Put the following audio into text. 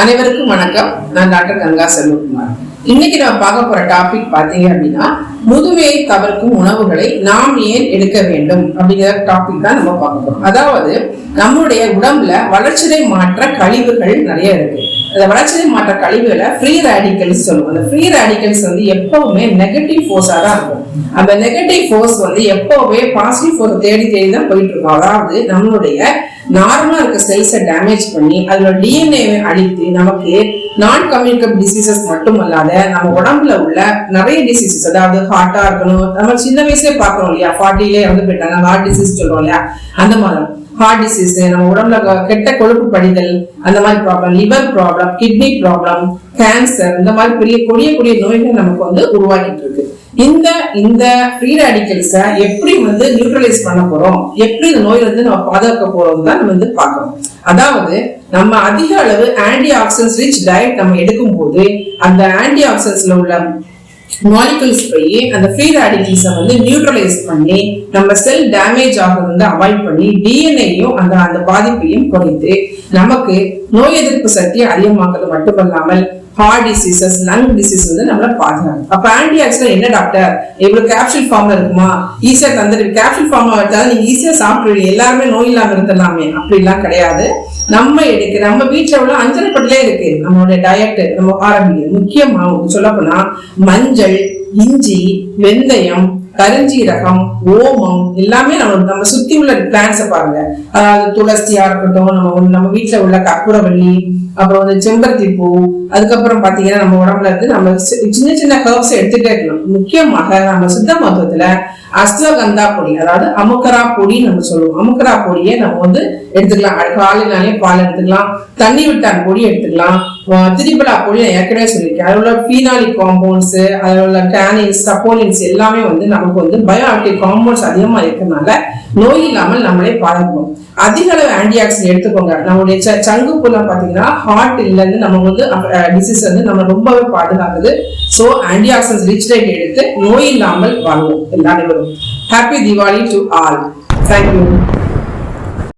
அனைவருக்கும் வணக்கம். நான் டாக்டர் கங்கா செல்வகுமார். இன்னைக்கு நம்ம பார்க்க போற டாபிக் பாத்தீங்க அப்படின்னா முதுமையை தவிர்க்கும் உணவுகளை நாம் ஏன் எடுக்க வேண்டும் அப்படிங்கிற டாபிக் தான் நம்ம பார்க்க போறோம். அதாவது நம்மளுடைய உடம்புல வளர்ச்சிதை மாற்ற கழிவுகள் நிறைய இருக்கு. அந்த வளர்ச்சியை மாற்ற கழிவுகளை ஃப்ரீ ரேடிக்கல்ஸ் சொல்லுவோம். அந்த ஃப்ரீ ரேடிக்கல்ஸ் வந்து எப்பவுமே நெகட்டிவ் ஃபோர்ஸாக தான் இருக்கும். அந்த நெகட்டிவ் ஃபோர்ஸ் வந்து எப்பவுமே பாசிட்டிவ் ஃபோர்ஸ் தேடி தேடி தான் போயிட்டு இருக்கும். அதாவது நம்மளுடைய நார்மலா இருக்க செல்ஸை டேமேஜ் பண்ணி அதோட டிஎன்ஏவை அழித்து நமக்கு நான் கம்யூனிகபிள் டிசீசஸ் மட்டுமல்லாத நம்ம உடம்புல உள்ள நிறைய டிசீசஸ் அதாவது ஹார்ட்டா இருக்கணும். நம்ம சின்ன வயசுலேயே பார்க்கறோம் இல்லையா? ஃபார்ட்டிலே இறந்து போயிட்டாங்க. ஹார்ட் டிசீஸ் சொல்றோம் இல்லையா? அந்த மாதிரி. ஹார்ட் டிசீஸ் நம்ம உடம்புல கெட்ட கொழுப்பு படிதல் அந்த மாதிரி problem liver problem kidney problem cancer இந்த மாதிரி பெரிய கொடிய கொடிய நோய்கள் நமக்கு வந்து உருவாக்கிட்டு இருக்கு. இந்த இந்த ஃப்ரீ ரேடிக்கல்ஸை எப்படி வந்து நியூட்ரலைஸ் பண்ண போறோம்? எப்படி இந்த நோயில இருந்து நம்ம பாதுகாக்க போறோம் தான் நம்ம வந்து பார்க்கணும். அதாவது நம்ம அதிக அளவு ஆன்டி ஆக்சிடன்ஸ் ரிச் டயட் நம்ம எடுக்கும் போது அந்த ஆன்டி ஆக்சிடன்ஸ்ல உள்ள மாலிகுல்ஸ் போய் அந்த ஃப்ரீ ரேடிகல்ஸை வந்து நியூட்ரலைஸ் பண்ணி நம்ம செல் டேமேஜ் ஆகுறது வந்து அவாய்ட் பண்ணி டிஎன்ஏயும் அந்த அந்த பாதிப்பையும் குறைத்து நமக்கு நோய் எதிர்ப்பு சக்தியை அதிகமாக்குறது மட்டுமல்லாமல் ஹார்ட் டிசீசஸ் லங் டிசீஸ் வந்து நம்மள பாதுகாக்கும். அப்ப ஆன்டி ஆக்சிடென்ட் என்ன டாக்டர் இவ்வளவு கேப்சூல் ஃபார்ம்ல இருக்குமா? ஈஸியா தந்துடு. கேப்சூல் ஃபார்ம்ல வச்சாலும் நீங்க ஈஸியா சாப்பிடுவீங்க எல்லாருமே நோய் இல்லாம இருந்தலாமே அப்படிலாம் கிடையாது. நம்ம எடுக்க நம்ம வீட்டுல உள்ள அஞ்சரை பட்டிலே இருக்கு. நம்மளுடைய டயட் நம்ம ஆரம்பிக்கிறது. முக்கியமா சொல்ல போனா மஞ்சள் இஞ்சி வெந்தயம் கருஞ்சீரகம் ஓமம் எல்லாமே நம்ம நம்ம சுத்தி உள்ள பிளான்ஸை பாருங்க. அதாவது துளசியா இருக்கட்டும் நம்ம நம்ம வீட்டுல உள்ள கற்பூரவள்ளி அப்புறம் வந்து செம்பருத்தி பூ அதுக்கப்புறம் பாத்தீங்கன்னா நம்ம உடம்புல இருந்து நம்ம சி- சின்ன சின்ன ஹர்ப்ஸ் எடுத்துட்டே இருக்கணும். முக்கியமாக நம்ம சித்த மருத்துவத்துல அஸ்வகந்தா பொடி அதாவது அமுக்கரா பொடி நம்ம சொல்லுவோம். அமுக்கரா பொடியை நம்ம வந்து எடுத்துக்கலாம். காலையினாலே பால் எடுத்துக்கலாம். தண்ணி விட்டார் பொடி எடுத்துக்கலாம். திரிபலா பொடி நான் ஏற்கனவே சொல்லியிருக்கேன். அதில் உள்ள ஃபீனாலிக் காம்பவுண்ட்ஸ் அதில் உள்ள டேனின்ஸ் சப்போலின்ஸ் எல்லாமே வந்து நமக்கு வந்து பயோ ஆக்டிவ் காம்பவுண்ட்ஸ் அதிகமாக இருக்கறனால நோய் இல்லாமல் நம்மளே பாதுகாக்கணும் அதிக அளவு ஆன்டிஆக்சிடென்ட் எடுத்துக்கோங்க. நம்மளுடைய ச- சங்கு புலம் பார்த்தீங்கன்னா ஹார்ட் இல்லைன்னு நம்ம வந்து டிசீஸ் வந்து நம்ம ரொம்பவே பாதுகாக்குது. ஸோ ஆன்டிஆக்சிடன்ஸ் ரிச் டைட் எடுத்து நோய் இல்லாமல் வாழ்வோம். எல்லா அனைவரும். Happy Deepavali to all thank you